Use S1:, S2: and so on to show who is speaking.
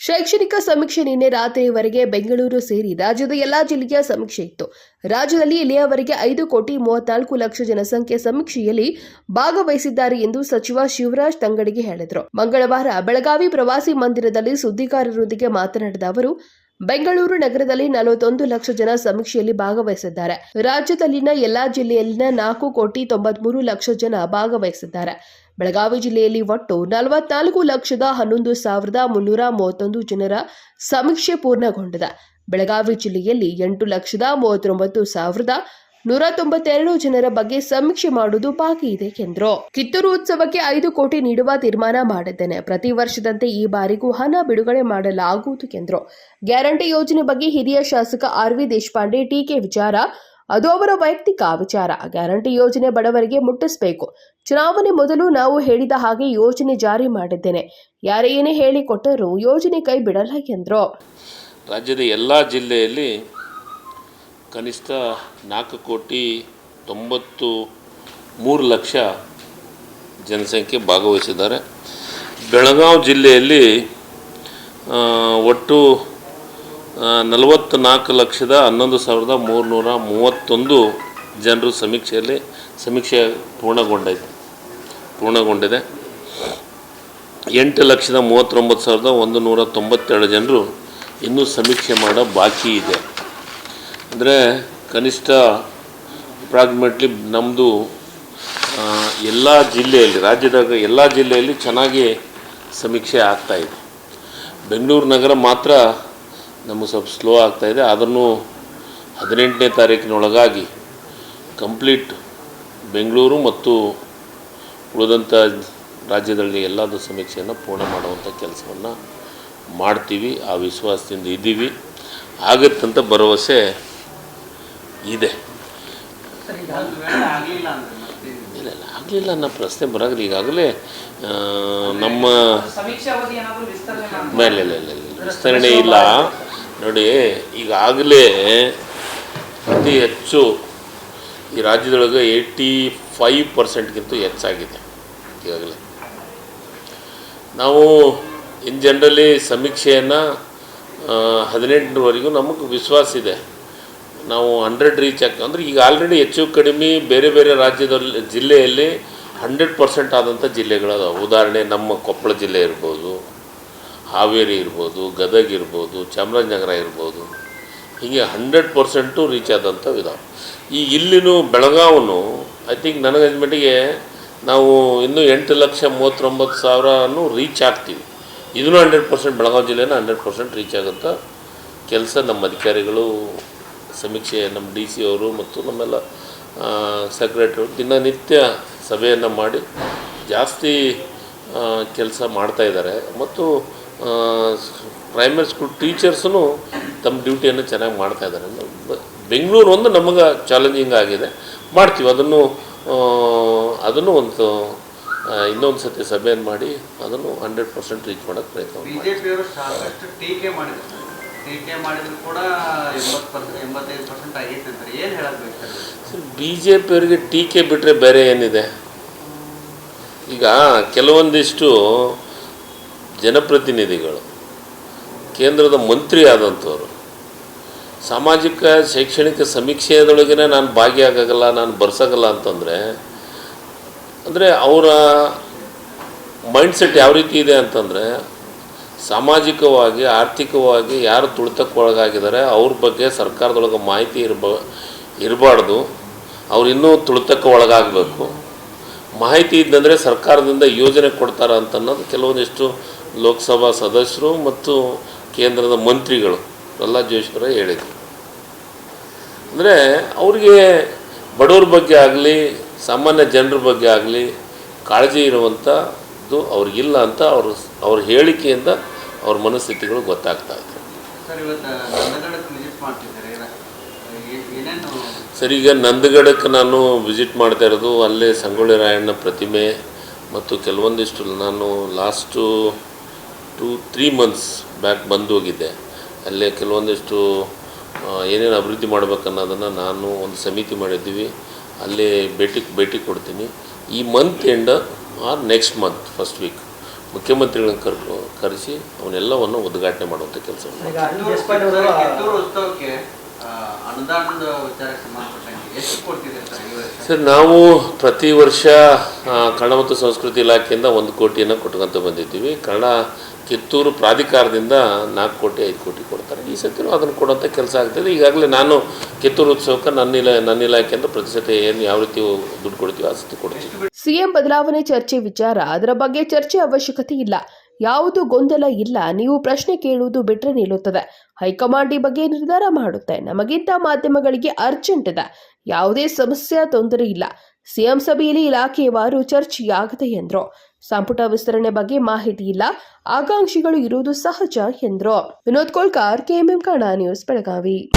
S1: ಶೈಕ್ಷಣಿಕ ಸಮೀಕ್ಷೆ ನಿನ್ನೆ ರಾತ್ರಿಯವರೆಗೆ ಬೆಂಗಳೂರು ಸೇರಿ ರಾಜ್ಯದ ಎಲ್ಲಾ ಜಿಲ್ಲೆಯ ಸಮೀಕ್ಷೆ ಇತ್ತು. ರಾಜ್ಯದಲ್ಲಿ ಇಲ್ಲಿಯವರೆಗೆ ಐದು ಕೋಟಿ ಮೂವತ್ನಾಲ್ಕು ಲಕ್ಷ ಜನಸಂಖ್ಯೆ ಸಮೀಕ್ಷೆಯಲ್ಲಿ ಭಾಗವಹಿಸಿದ್ದಾರೆ ಎಂದು ಸಚಿವ ಶಿವರಾಜ್ ತಂಗಡಿಗೆ ಹೇಳಿದರು. ಮಂಗಳವಾರ ಬೆಳಗಾವಿ ಪ್ರವಾಸಿ ಮಂದಿರದಲ್ಲಿ ಸುದ್ದಿಗಾರರೊಂದಿಗೆ ಮಾತನಾಡಿದ ಅವರು, ಬೆಂಗಳೂರು ನಗರದಲ್ಲಿ ನಲವತ್ತೊಂದು ಲಕ್ಷ ಜನ ಸಮೀಕ್ಷೆಯಲ್ಲಿ ಭಾಗವಹಿಸಿದ್ದಾರೆ. ರಾಜ್ಯದಲ್ಲಿನ ಎಲ್ಲಾ ಜಿಲ್ಲೆಯಲ್ಲಿನ ನಾಲ್ಕು ಕೋಟಿ ತೊಂಬತ್ಮೂರು ಲಕ್ಷ ಜನ ಭಾಗವಹಿಸಿದ್ದಾರೆ. ಬೆಳಗಾವಿ ಜಿಲ್ಲೆಯಲ್ಲಿ ಒಟ್ಟು ನಲವತ್ನಾಲ್ಕು ಲಕ್ಷದ ಹನ್ನೊಂದು ಸಾವಿರದ ಮುನ್ನೂರ ಮೂವತ್ತೊಂದು ಜನರ ಸಮೀಕ್ಷೆ ಪೂರ್ಣಗೊಂಡಿದೆ. ಬೆಳಗಾವಿ ಜಿಲ್ಲೆಯಲ್ಲಿ ಎಂಟು ಲಕ್ಷದ ಮೂವತ್ತೊಂಬತ್ತು ಸಾವಿರದ ನೂರ ತೊಂಬತ್ತೆರಡು ಜನರ ಬಗ್ಗೆ ಸಮೀಕ್ಷೆ ಮಾಡುವುದು ಬಾಕಿ ಇದೆ ಎಂದರು. ಕಿತ್ತೂರು ಉತ್ಸವಕ್ಕೆ ಐದು ಕೋಟಿ ನೀಡುವ ತೀರ್ಮಾನ ಮಾಡಿದ್ದೇನೆ. ಪ್ರತಿ ವರ್ಷದಂತೆ ಈ ಬಾರಿಗೂ ಹಣ ಬಿಡುಗಡೆ ಮಾಡಲಾಗುವುದು ಎಂದರು. ಗ್ಯಾರಂಟಿ ಯೋಜನೆ ಬಗ್ಗೆ ಹಿರಿಯ ಶಾಸಕ ಆರ್ ವಿ ದೇಶಪಾಂಡೆ ಟೀಕೆ ವಿಚಾರ ಅದು ಅವರ ವೈಯಕ್ತಿಕ ವಿಚಾರ. ಗ್ಯಾರಂಟಿ ಯೋಜನೆ ಬಡವರಿಗೆ ಮುಟ್ಟಿಸಬೇಕು. ಚುನಾವಣೆ ಮೊದಲು ನಾವು ಹೇಳಿದ ಹಾಗೆ ಯೋಜನೆ ಜಾರಿ ಮಾಡಿದ್ದೇನೆ. ಯಾರೇನೇ ಹೇಳಿಕೊಟ್ಟರೂ ಯೋಜನೆ ಕೈ ಬಿಡಲ್ಲ ಎಂದರು.
S2: ರಾಜ್ಯದ ಎಲ್ಲ ಜಿಲ್ಲೆಯಲ್ಲಿ ಕನಿಷ್ಠ ನಾಲ್ಕು ಕೋಟಿ ತೊಂಬತ್ತು ಮೂರು ಲಕ್ಷ ಜನಸಂಖ್ಯೆ ಭಾಗವಹಿಸಿದ್ದಾರೆ. ಬೆಳಗಾವಿ ಜಿಲ್ಲೆಯಲ್ಲಿ ಆ, ನಲವತ್ತ್ನಾಲ್ಕು ಲಕ್ಷದ ಹನ್ನೊಂದು ಸಾವಿರದ ಮೂರುನೂರ ಮೂವತ್ತೊಂದು ಜನರು ಸಮೀಕ್ಷೆಯಲ್ಲಿ ಸಮೀಕ್ಷೆ ಪೂರ್ಣಗೊಂಡೈತೆ. ಪೂರ್ಣಗೊಂಡಿದೆ. ಎಂಟು ಲಕ್ಷದ ಮೂವತ್ತೊಂಬತ್ತು ಸಾವಿರದ ಒಂದು ನೂರ ತೊಂಬತ್ತೆರಡು ಜನರು ಇನ್ನೂ ಸಮೀಕ್ಷೆ ಮಾಡೋ ಬಾಕಿ ಇದೆ. ಅಂದರೆ ಕನಿಷ್ಠ ಅಪ್ರಾಕ್ಸಿಮೇಟ್ಲಿ ನಮ್ಮದು ಎಲ್ಲ ಜಿಲ್ಲೆಯಲ್ಲಿ, ರಾಜ್ಯದಾಗ ಎಲ್ಲ ಜಿಲ್ಲೆಯಲ್ಲಿ ಚೆನ್ನಾಗಿ ಸಮೀಕ್ಷೆ ಆಗ್ತಾಯಿದೆ ಬೆಂಗಳೂರು ನಗರ ಮಾತ್ರ ನಮಗೆ ಸ್ವಲ್ಪ ಸ್ಲೋ ಆಗ್ತಾಯಿದೆ ಅದನ್ನು ಹದಿನೆಂಟನೇ ತಾರೀಕಿನೊಳಗಾಗಿ ಕಂಪ್ಲೀಟ್ ಬೆಂಗಳೂರು ಮತ್ತು ಉಳಿದಂಥ ರಾಜ್ಯದಲ್ಲಿ ಎಲ್ಲದೂ ಸಮೀಕ್ಷೆಯನ್ನು ಪೂರ್ಣ ಮಾಡುವಂಥ ಕೆಲಸವನ್ನು ಮಾಡ್ತೀವಿ. ಆ ವಿಶ್ವಾಸದಿಂದ ಇದ್ದೀವಿ. ಆಗತ್ತಂತ ಭರವಸೆ ಇದೆ. ಇಲ್ಲ ಇಲ್ಲ ಆಗಲಿಲ್ಲ ಅನ್ನೋ ಪ್ರಶ್ನೆ ಬರೋದಿಲ್ಲ. ಈಗಾಗಲೇ ನಮ್ಮ ಇಲ್ಲ ಇಲ್ಲ ಇಲ್ಲ ವಿಸ್ತರಣೆ ಇಲ್ಲ. ನೋಡಿ, ಈಗಾಗಲೇ ಅತಿ ಹೆಚ್ಚು ಈ ರಾಜ್ಯದೊಳಗೆ ಏಯ್ಟಿ ಫೈವ್ ಪರ್ಸೆಂಟ್ಗಿಂತ ಹೆಚ್ಚಾಗಿದೆ ಈಗಾಗಲೇ. ನಾವು ಇನ್ ಜನರಲಿ ಸಮೀಕ್ಷೆಯನ್ನು ಹದಿನೆಂಟರವರೆಗೂ ನಮಗೆ ವಿಶ್ವಾಸ ಇದೆ. ನಾವು ಹಂಡ್ರೆಡ್ ರೀಚ್ ಆಗ ಅಂದರೆ ಈಗ ಆಲ್ರೆಡಿ ಹೆಚ್ಚು ಕಡಿಮೆ ಬೇರೆ ಬೇರೆ ರಾಜ್ಯದಲ್ಲಿ, ಜಿಲ್ಲೆಯಲ್ಲಿ ಹಂಡ್ರೆಡ್ ಪರ್ಸೆಂಟ್ ಆದಂಥ ಜಿಲ್ಲೆಗಳದಾವೆ. ಉದಾಹರಣೆ, ನಮ್ಮ ಕೊಪ್ಪಳ ಜಿಲ್ಲೆ ಇರ್ಬೋದು ಹಾವೇರಿ ಇರ್ಬೋದು, ಗದಗ ಇರ್ಬೋದು, ಚಾಮರಾಜನಗರ ಇರ್ಬೋದು, ಹೀಗೆ ಹಂಡ್ರೆಡ್ ಪರ್ಸೆಂಟು ರೀಚ್ ಆದಂಥ ವಿಧಾನ. ಈ ಇಲ್ಲಿನೂ ಬೆಳಗಾವನು ಐ ಥಿಂಕ್ ನನಗೆ ಮಟ್ಟಿಗೆ ನಾವು ಇನ್ನೂ ಎಂಟು ಲಕ್ಷ ಮೂವತ್ತೊಂಬತ್ತು ಸಾವಿರನೂ ರೀಚ್ ಆಗ್ತೀವಿ. ಇದನ್ನು ಹಂಡ್ರೆಡ್ ಪರ್ಸೆಂಟ್ ಬೆಳಗಾವಿ ಜಿಲ್ಲೆನ ಹಂಡ್ರೆಡ್ ಪರ್ಸೆಂಟ್ ರೀಚ್ ಆಗುತ್ತೆ ಕೆಲಸ ನಮ್ಮ ಅಧಿಕಾರಿಗಳು, ಸಮೀಕ್ಷೆ ನಮ್ಮ ಡಿ ಸಿ ಅವರು ಮತ್ತು ನಮ್ಮೆಲ್ಲ ಸೆಕ್ರೆಟ್ರಿ ದಿನನಿತ್ಯ ಸಭೆಯನ್ನು ಮಾಡಿ ಜಾಸ್ತಿ ಕೆಲಸ ಮಾಡ್ತಾಯಿದ್ದಾರೆ ಮತ್ತು ಪ್ರೈಮರಿ ಸ್ಕೂಲ್ ಟೀಚರ್ಸೂ ತಮ್ಮ ಡ್ಯೂಟಿಯನ್ನು ಚೆನ್ನಾಗಿ ಮಾಡ್ತಾ ಇದ್ದಾರೆ. ಬೆಂಗಳೂರು ಒಂದು ನಮಗೆ ಚಾಲೆಂಜಿಂಗ್ ಆಗಿದೆ. ಮಾಡ್ತೀವಿ. ಅದನ್ನು ಅದನ್ನು ಒಂದು ಇನ್ನೊಂದು ಸತಿ ಸಭೆಯನ್ನು ಮಾಡಿ ಅದನ್ನು ಹಂಡ್ರೆಡ್ ಪರ್ಸೆಂಟ್ ರೀಚ್ ಮಾಡೋಕ್ಕೆ ಪ್ರಯತ್ನ ಬಿ ಜೆ ಪಿಯವರಿಗೆ ಟೀಕೆ ಬಿಟ್ಟರೆ ಬೇರೆ ಏನಿದೆ? ಈಗ ಕೆಲವೊಂದಿಷ್ಟು ಜನಪ್ರತಿನಿಧಿಗಳು, ಕೇಂದ್ರದ ಮಂತ್ರಿ ಆದಂಥವ್ರು ಸಾಮಾಜಿಕ ಶೈಕ್ಷಣಿಕ ಸಮೀಕ್ಷೆಯದೊಳಗೇ ನಾನು ಭಾಗಿಯಾಗಲ್ಲ ನಾನು ಬರ್ಸೋಕ್ಕಲ್ಲ ಅಂತಂದರೆ, ಅಂದರೆ ಅವರ ಮೈಂಡ್ಸೆಟ್ ಯಾವ ರೀತಿ ಇದೆ ಅಂತಂದರೆ, ಸಾಮಾಜಿಕವಾಗಿ, ಆರ್ಥಿಕವಾಗಿ ಯಾರು ತುಳಿತಕ್ಕೆ ಒಳಗಾಗಿದ್ದಾರೆ ಅವ್ರ ಬಗ್ಗೆ ಸರ್ಕಾರದೊಳಗೆ ಮಾಹಿತಿ ಇರಬ, ಇರಬಾರ್ದು, ಅವ್ರು ಇನ್ನೂ ತುಳಿತಕ್ಕೆ ಒಳಗಾಗಬೇಕು ಮಾಹಿತಿ ಇದ್ದಂದರೆ ಸರ್ಕಾರದಿಂದ ಯೋಜನೆ ಕೊಡ್ತಾರೆ ಅಂತ ಅನ್ನೋದು ಕೆಲವೊಂದಿಷ್ಟು ಲೋಕಸಭಾ ಸದಸ್ಯರು ಮತ್ತು ಕೇಂದ್ರದ ಮಂತ್ರಿಗಳು ಪ್ರಹ್ಲಾದ್ ಜೋಶಿಯವರೇ ಹೇಳಿದರು. ಅಂದರೆ ಅವ್ರಿಗೆ ಬಡವ್ರ ಬಗ್ಗೆ ಆಗಲಿ ಸಾಮಾನ್ಯ ಜನರ ಬಗ್ಗೆ ಆಗಲಿ ಕಾಳಜಿ ಇರುವಂಥದ್ದು ಅವ್ರಿಗಿಲ್ಲ ಅಂತ ಅವರು ಅವ್ರ ಹೇಳಿಕೆಯಿಂದ ಅವ್ರ ಮನಸ್ಥಿತಿಗಳು ಗೊತ್ತಾಗ್ತಾ ಇದೆ.
S3: ಸರ್
S2: ಈಗ ನಂದಗಡಕ್ಕೆ ನಾನು ವಿಸಿಟ್ ಮಾಡ್ತಾ ಇರೋದು ಅಲ್ಲೇ ಸಂಗೊಳ್ಳಿ ರಾಯಣ್ಣ ಪ್ರತಿಮೆ ಮತ್ತು ಕೆಲವೊಂದಿಷ್ಟು ನಾನು last two three months back ಬಂದು ಹೋಗಿದ್ದೆ ಅಲ್ಲೇ ಕೆಲವೊಂದಿಷ್ಟು ಏನೇನು ಅಭಿವೃದ್ಧಿ ಮಾಡಬೇಕನ್ನೋದನ್ನು ನಾನು ಒಂದು ಸಮಿತಿ ಮಾಡಿದ್ದೀವಿ. ಅಲ್ಲೇ ಭೇಟಿ ಭೇಟಿ ಕೊಡ್ತೀನಿ. ಈ month end or next month first week ಮುಖ್ಯಮಂತ್ರಿಗಳನ್ನ ಕರ್ಕೊ ಕರೆಸಿ ಅವನ್ನೆಲ್ಲವನ್ನು ಉದ್ಘಾಟನೆ ಮಾಡುವಂಥ ಕೆಲಸ
S3: ಅನುದಾನದ ವಿಚಾರಕ್ಕೆ ಸಂಬಂಧಪಟ್ಟಂಗೆ ಎಷ್ಟು ಕೊಡ್ತಿದೆ ಸರ್
S2: ಸರ್ ನಾವು ಪ್ರತಿ ವರ್ಷ ಕನ್ನಡ ಮತ್ತು ಸಂಸ್ಕೃತಿ ಇಲಾಖೆಯಿಂದ ಒಂದು ಕೋಟಿಯನ್ನು ಕೊಟ್ಕೊಂತ ಬಂದಿದ್ದೀವಿ. ಕನ್ನಡ ಕಿತ್ತೂರು ಪ್ರಾಧಿಕಾರದಿಂದ ನಾಲ್ಕು ಕೋಟಿ ಐದು ಕೋಟಿ ಕೊಡ್ತಾರೆ. ಈ ಸತಿನೂ ಅದನ್ನು ಕೊಡುವಂಥ ಕೆಲಸ ಆಗ್ತದೆ ಈಗಾಗಲೇ ನಾನು ಕಿತ್ತೂರು ಉತ್ಸವಕ್ಕೆ ನನ್ನ ಇಲಾ ನನ್ನ ಇಲಾಖೆಯಿಂದ ಪ್ರತಿ ಸತಿ ಏನು ಯಾವ ರೀತಿ ದುಡ್ಡು ಕೊಡ್ತೀವಿ ಆ ಸತಿ ಕೊಡ್ತೀವಿ.
S1: ಸಿಎಂ ಬದಲಾವಣೆ ಚರ್ಚೆ ವಿಚಾರ. ಅದರ ಬಗ್ಗೆ ಚರ್ಚೆ ಅವಶ್ಯಕತೆ ಇಲ್ಲ. ಯಾವುದು ಗೊಂದಲ ಇಲ್ಲ. ನೀವು ಪ್ರಶ್ನೆ ಕೇಳುವುದು ಬಿಟ್ಟರೆ ನಿಲ್ಲುತ್ತದೆ. ಹೈಕಮಾಂಡ್ ಈ ಬಗ್ಗೆ ನಿರ್ಧಾರ ಮಾಡುತ್ತೆ. ನಮಗಿಂತ ಮಾಧ್ಯಮಗಳಿಗೆ ಅರ್ಜೆಂಟ್ ಇದೆ. ಯಾವುದೇ ಸಮಸ್ಯೆ, ತೊಂದರೆ ಇಲ್ಲ. ಸಿಎಂ ಸಭೆಯಲ್ಲಿ ಚರ್ಚೆ ಚರ್ಚೆಯಾಗದೆ ಎಂದರು. ಸಂಪುಟ ವಿಸ್ತರಣೆ ಬಗ್ಗೆ ಮಾಹಿತಿ ಇಲ್ಲ. ಆಕಾಂಕ್ಷಿಗಳು ಇರುವುದು ಸಹಜ ಎಂದರು. Vinod Kolkar, KMM Kannada news, Belagavi.